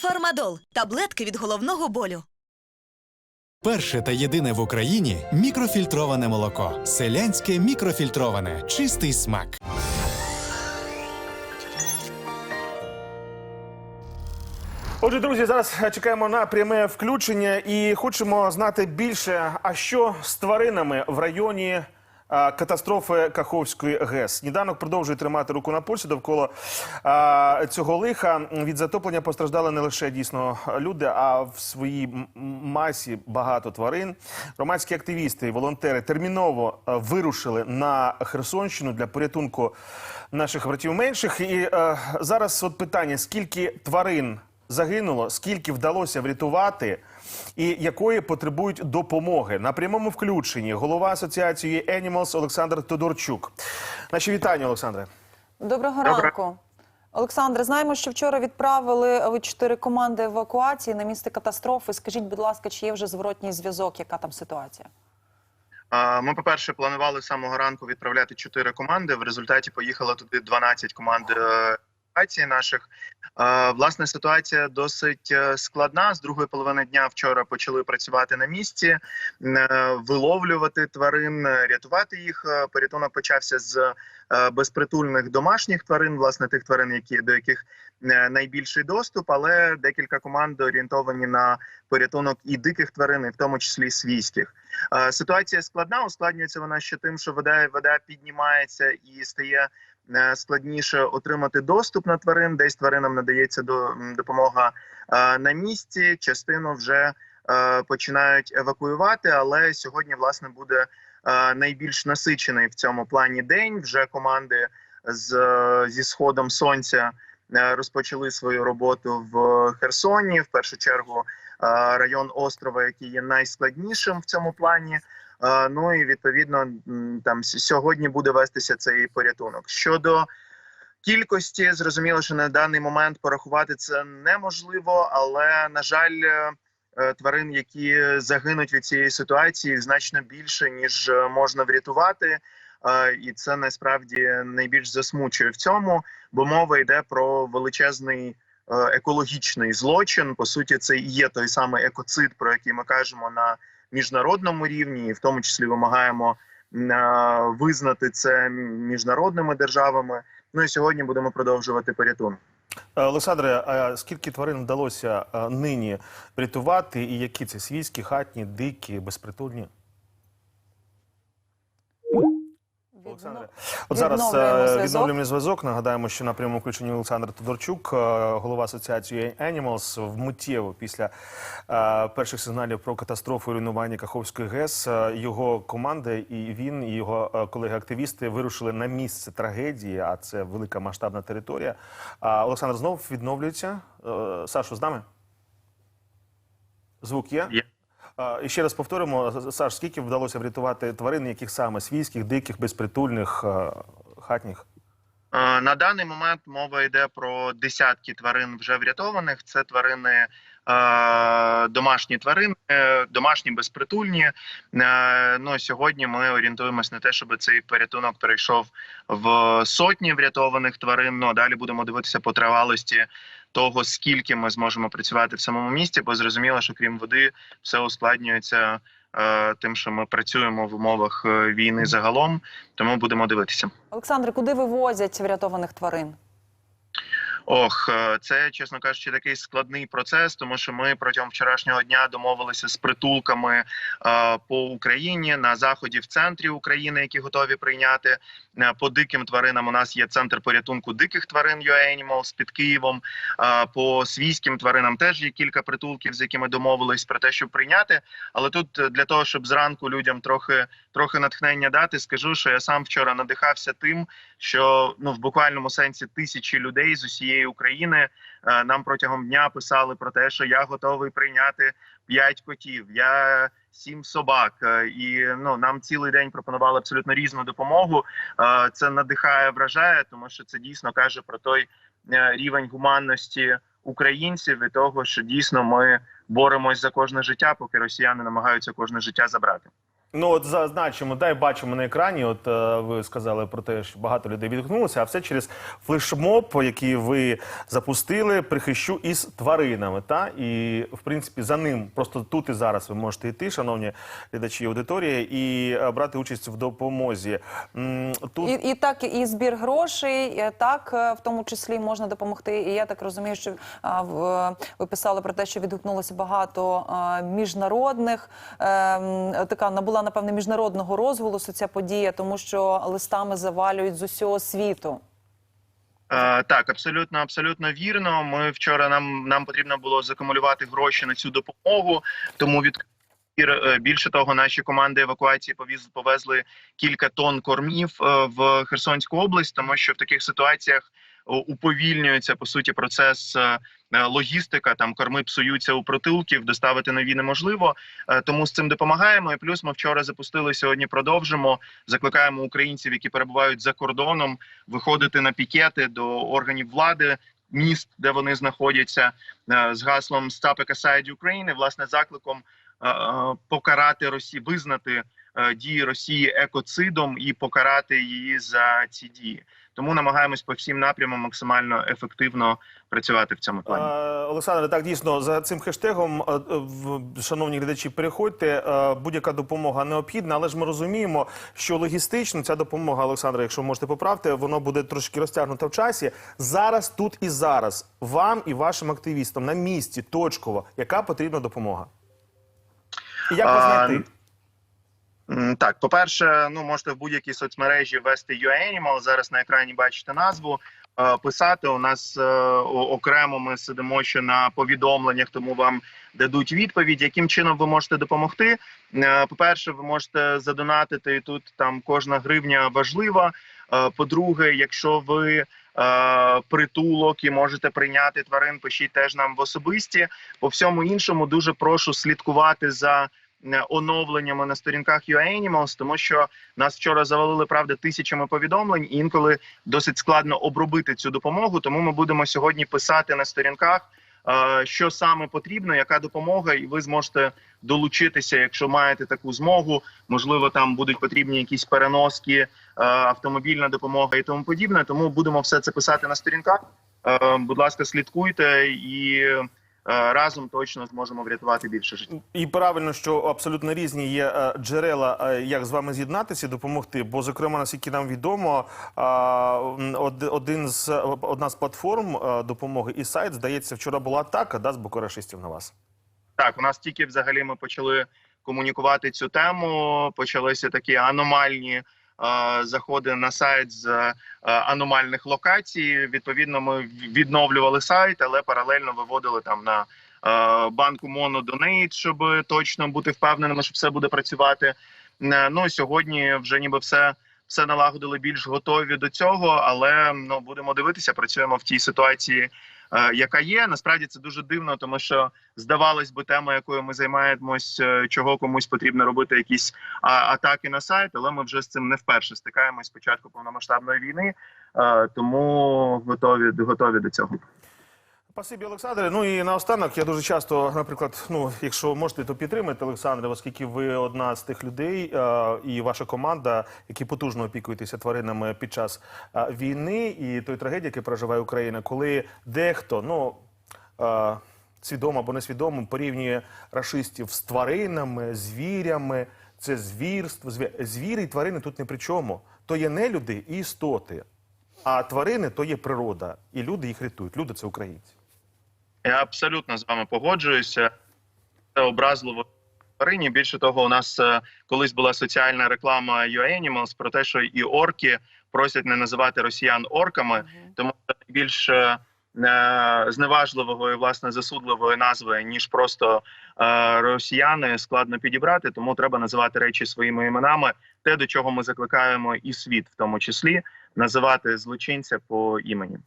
Фармадол таблетки від головного болю. Перше та єдине в Україні мікрофільтроване молоко. Селянське мікрофільтроване. Чистий смак. Отже, друзі, зараз чекаємо на пряме включення і хочемо знати більше, а що з тваринами в районі катастрофи Каховської ГЕС. Сніданок продовжує тримати руку на пульсі довкола цього лиха. Від затоплення постраждали не лише дійсно люди, а в своїй масі багато тварин. Громадські активісти і волонтери терміново вирушили на Херсонщину для порятунку наших братів менших. І е, зараз от питання: скільки тварин загинуло, скільки вдалося врятувати, і якої потребують допомоги на прямому включенні голова асоціації Animals Олександр Тодорчук. Наші вітання, Олександре. Доброго ранку. Олександре, знаємо, що вчора відправили ви чотири команди евакуації на місце катастрофи. Скажіть, будь ласка, чи є вже зворотній зв'язок? Яка там ситуація? Ми, по-перше, планували з самого ранку відправляти чотири команди. В результаті поїхало туди 12 команд евакуації наших. Власне, ситуація досить е, складна. З другої половини дня вчора почали працювати на місці, е, виловлювати тварин, е, рятувати їх. Порятунок почався з безпритульних домашніх тварин, власне, тих тварин, які до яких найбільший доступ, але декілька команд орієнтовані на порятунок і диких тварин, і в тому числі свійських. Ситуація складна, ускладнюється вона ще тим, що вода вода піднімається і стає складніше отримати доступ на тварин. Десь тваринам надається до допомога е, на місці. Частину вже е, починають евакуювати. Але сьогодні власне буде е, найбільш насичений в цьому плані день. Вже команди з е, зі сходом сонця е, розпочали свою роботу в Херсоні. В першу чергу е, район острова, який є найскладнішим в цьому плані. Е, Ну і відповідно там сьогодні буде вестися цей порятунок. Щодо кількості, зрозуміло, що на даний момент порахувати це неможливо, але на жаль, е, е, тварин, які загинуть від цієї ситуації, значно більше ніж можна врятувати. І це насправді найбільш засмучує в цьому, бо мова йде про величезний екологічний злочин. По суті, це і є той самий екоцид, про який ми кажемо на міжнародному рівні, і в тому числі вимагаємо е, визнати це міжнародними державами. Ну і сьогодні будемо продовжувати порятунок. Е, Олександре, а скільки тварин вдалося е, нині врятувати, і які це свійські, хатні, дикі, безпритульні? Олександре, от зараз Відновлюємо е, зв'язок. Нагадаємо, що на прямому включенні Олександр Тодорчук, е, голова асоціації Animals, вмиттєво після е, перших сигналів про катастрофу і руйнування Каховської ГЕС. Його команда і він, і його колеги-активісти вирушили на місце трагедії. А це велика масштабна територія. Олександр знов відновлюється. Сашу, з нами? Звук є? І ще раз повторимо, Саш, скільки вдалося врятувати тварин, яких саме свійських, диких, безпритульних, хатніх? На даний момент мова йде про десятки тварин вже врятованих. Це тварини. Домашні тварини, домашні безпритульні. Ну сьогодні ми орієнтуємось на те, щоб цей порятунок перейшов в сотні врятованих тварин. Ну а далі будемо дивитися по тривалості того, скільки ми зможемо працювати в самому місті, бо зрозуміло, що крім води, все ускладнюється е, тим, що ми працюємо в умовах е, війни загалом. Тому будемо дивитися. Олександр, куди вивозять врятованих тварин? Ох, е, це чесно кажучи, такий складний процес, тому що ми протягом вчорашнього дня домовилися з притулками е, по Україні на заході в центрі України, які готові прийняти Е, по диким тваринам. У нас є центр порятунку диких тварин UA Animals під Києвом. Е, по свійським тваринам теж є кілька притулків, з якими домовились про те, щоб прийняти. Але тут е, для того, щоб зранку людям трохи трохи натхнення дати, скажу, що я сам вчора надихався тим, що ну в буквальному сенсі тисячі людей з усієї України е, нам протягом дня писали про те, що я готовий прийняти п'ять котів, я сім собак, е, і ну нам цілий день пропонували абсолютно різну допомогу. Е, Це надихає, вражає, тому що це дійсно каже про той рівень гуманності українців і того, що дійсно ми боремось за кожне життя, поки росіяни намагаються кожне життя забрати. Ну от зазначимо, дай бачимо на екрані. От е, ви сказали про те, що багато людей відгукнулося, а все через флешмоб, який ви запустили, прихищу із тваринами. Та і в принципі за ним просто тут і зараз ви можете йти, шановні глядачі аудиторії, і е, брати участь в допомозі. М, Тут І, і так і збір грошей, і так е, в тому числі можна допомогти. І я так розумію, що в, е, ви писали про те, що відгукнулося багато а, міжнародних. е, така набула напевне міжнародного розголосу ця подія, тому що листами завалюють з усього світу. Е, так, абсолютно, абсолютно вірно. Ми вчора нам нам потрібно було закумулювати гроші на цю допомогу, тому від е, більше того, наші команди евакуації повезли кілька тонн кормів е, в Херсонську область, тому що в таких ситуаціях уповільнюється по суті процес е, е, логістика. Там корми псуються у протилків, доставити нові неможливо. Е, Тому з цим допомагаємо. І плюс ми вчора запустили сьогодні. Продовжимо. Закликаємо українців, які перебувають за кордоном, виходити на пікети до органів влади. Міст, де вони знаходяться, з гаслом «Stop Aside Ukraine», власне, закликом покарати Росію, визнати дії Росії екоцидом і покарати її за ці дії. Тому намагаємось по всім напрямам максимально ефективно працювати в цьому плані. Е, Олександре, так дійсно за цим хештегом, е, е, шановні глядачі, переходьте. е, Будь-яка допомога необхідна, але ж ми розуміємо, що логістично ця допомога, Олександре, якщо можете поправити, воно буде трошки розтягнута в часі. Зараз, тут і зараз, вам і вашим активістам на місці точково, яка потрібна допомога? І як А, знайти? Так, по-перше, ну можете в будь-якій соцмережі ввести UAnimal, Зараз на екрані бачите назву. е, Писати у нас е, окремо ми сидимо ще на повідомленнях, тому вам дадуть відповідь, яким чином ви можете допомогти. Е, По-перше, ви можете задонатити і тут там кожна гривня важлива. По-друге, якщо ви притулок і можете прийняти тварин, пишіть теж нам в особисті. По всьому іншому дуже прошу слідкувати за оновленнями на сторінках UAnimals, тому що нас вчора завалили правда тисячами повідомлень, і інколи досить складно обробити цю допомогу. Тому ми будемо сьогодні писати на сторінках, е, що саме потрібно, яка допомога, і ви зможете долучитися, якщо маєте таку змогу. Можливо, там будуть потрібні якісь переноски, е, автомобільна допомога і тому подібне. Тому будемо все це писати на сторінках. Е, Будь ласка, слідкуйте і е, разом точно зможемо врятувати більше життя. І правильно, що абсолютно різні є е, джерела, е, як з вами з'єднатися і допомогти. Бо, зокрема, наскільки нам відомо, е, од- один з одна з платформ е, допомоги і сайт, здається, вчора була атака да, з боку рашистів на вас. Так, у нас тільки взагалі ми почали комунікувати цю тему. Почалися такі аномальні е, заходи на сайт з е, аномальних локацій. Відповідно, ми відновлювали сайт, але паралельно виводили там на е, банку Монодонейт, щоб точно бути впевненими, що все буде працювати. Е, Ну сьогодні вже ніби все. Все налагодили більш готові до цього, але ну будемо дивитися. Працюємо в тій ситуації, яка є. Насправді це дуже дивно, тому що здавалось би, тема, якою ми займаємось, е, чого комусь потрібно робити якісь атаки на сайт, але ми вже з цим не вперше стикаємось з початку повномасштабної війни, е, тому готові готові до цього. Спасибі, Олександре. Ну і наостанок я дуже часто, наприклад, ну якщо можете, то підтримайте Олександре, оскільки ви одна з тих людей е, і ваша команда, які потужно опікуєтеся тваринами під час е, війни і той трагедії, яку переживає Україна, коли дехто ну е, свідомо або несвідомо порівнює рашистів з тваринами, звірями. Це звірство. Зві- Звірі і тварини тут не при чому. То є не люди і істоти. А тварини то є природа, і люди їх рятують. Люди це українці. Я абсолютно з вами погоджуюся. Це образливо тварині. Більше того, у нас е, колись була соціальна реклама UAnimals про те, що і орки просять не називати росіян орками, тому це більш е, е, зневажливого і власне засудливої назви ніж просто е, росіяни складно підібрати. Тому треба називати речі своїми іменами. Те, до чого ми закликаємо, і світ в тому числі називати злочинця по імені.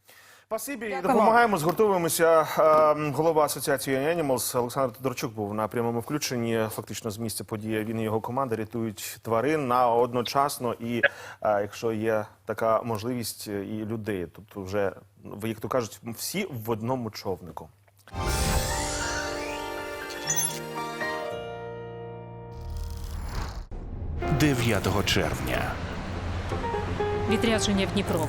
Спасибі, Дякуємо. допомагаємо, згуртовуємося. Е, Голова асоціації Animals Олександр Тодорчук був на прямому включенні. Фактично з місця події він і його команда рятують тварин на одночасно. І е, якщо є така можливість, е, і людей, тобто вже ви як то кажуть, всі в одному човнику. 9 червня. Відрядження в Дніпро.